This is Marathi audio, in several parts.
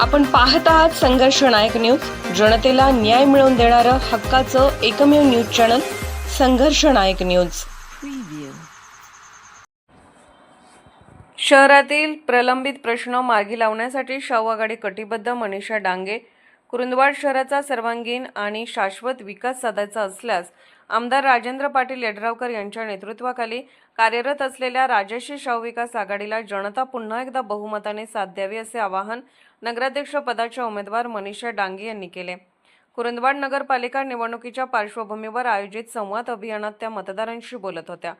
आपण पाहत आहात संघर्ष नायक न्यूज. जनतेला न्याय मिळवून देणारं हक्काचं एकमेव न्यूज चॅनल संघर्ष नायक न्यूज. शहरातील प्रलंबित प्रश्न मार्गी लावण्यासाठी शाहू आघाडी कटिबद्ध मनीषा डांगे कुरुंदवाड शहराचा सर्वांगीण आणि शाश्वत विकास साधायचा असल्यास आमदार राजेंद्र पाटील यड्रावकर यांच्या नेतृत्वाखाली कार्यरत असलेल्या राजश्री शाहू विकास आघाडीला जनता पुन्हा एकदा बहुमताने साथ द्यावी असे आवाहन नगराध्यक्ष पदाच्या उमेदवार मनीषा डांगे यांनी केले. कुरुंदवाड नगरपालिका निवडणुकीच्या पार्श्वभूमीवर आयोजित संवाद अभियानात त्या मतदारांशी बोलत होत्या.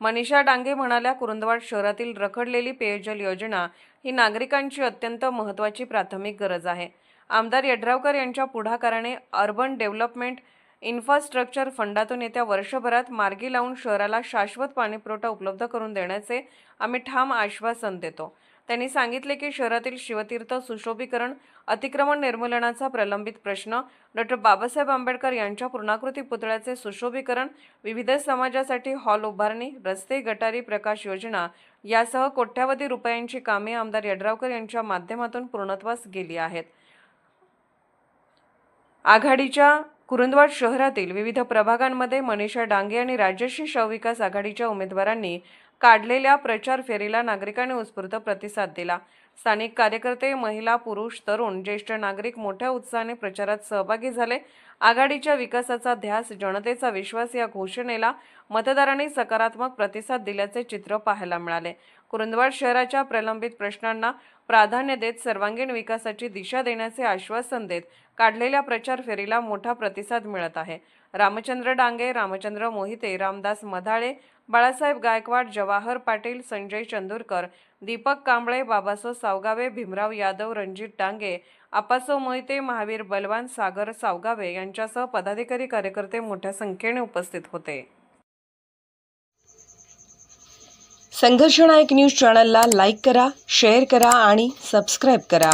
मनीषा डांगे म्हणाल्या कुरुंदवाड शहरातील रखडलेली पेयजल योजना ही नागरिकांची अत्यंत महत्त्वाची प्राथमिक गरज आहे. आमदार यड्रावकर यांच्या पुढाकाराने अर्बन डेव्हलपमेंट इन्फ्रास्ट्रक्चर फंडातून येत्या वर्षभरात मार्गी लावून शहराला शाश्वत पाणीपुरवठा उपलब्ध करून देण्याचे आम्ही ठाम आश्वासन देतो. त्यांनी सांगितले की शहरातील शिवतीर्थ सुशोभीकरण अतिक्रमण निर्मूलनाचा प्रलंबित प्रश्न डॉक्टर बाबासाहेब आंबेडकर यांच्या पूर्णाकृती पुतळ्याचे सुशोभीकरण विविध समाजासाठी हॉल उभारणी रस्ते गटारी प्रकाश योजना यासह कोट्यावधी रुपयांची कामे आमदार यड्रावकर यांच्या माध्यमातून पूर्णत्वास गेली आहेत. आघाडीच्या कुरुंदवाड शहरातील विविध प्रभागांमध्ये मनीषा डांगे आणि राजश्री शवविकास आघाडीच्या उमेदवारांनी काढलेल्या प्रचार फेरीला नागरिकांनी उत्स्फूर्त प्रतिसाद दिला. स्थानिक कार्यकर्ते महिला पुरुष तरुण ज्येष्ठ नागरिक मोठ्या उत्साहाने प्रचारात सहभागी झाले. आघाडीच्या विकासाचा ध्यास जनतेचा विश्वास या घोषणेला मतदारांनी सकारात्मक प्रतिसाद दिल्याचे चित्र पाहायला मिळाले. कुरुंदवाड शहराच्या प्रलंबित प्रश्नांना प्राधान्य देत सर्वांगीण विकासाची दिशा देण्याचे आश्वासन देत काढलेल्या प्रचार फेरीला मोठा प्रतिसाद मिळत आहे. रामचंद्र डांगे रामचंद्र मोहिते रामदास मधाळे बाळासाहेब गायकवाड जवाहर पाटील संजय चंदूरकर दीपक कांबळे बाबासो सावगावे भीमराव यादव रणजित डांगे आपासो मोहिते महावीर बलवान सागर सावगावे यांच्यासह पदाधिकारी कार्यकर्ते मोठ्या संख्येने उपस्थित होते. संघर्षनायक न्यूज चॅनलला लाईक करा शेअर करा आणि सबस्क्राईब करा.